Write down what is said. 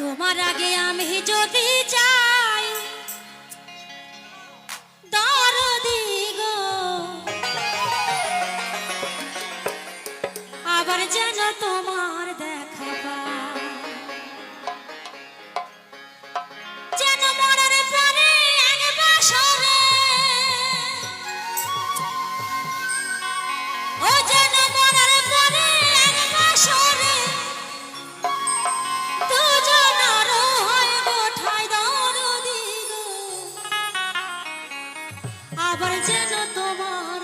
তোমার আগে আমি যদি যাই দরদি গো। আবার যেন তোমার দে আবার যেন তোমার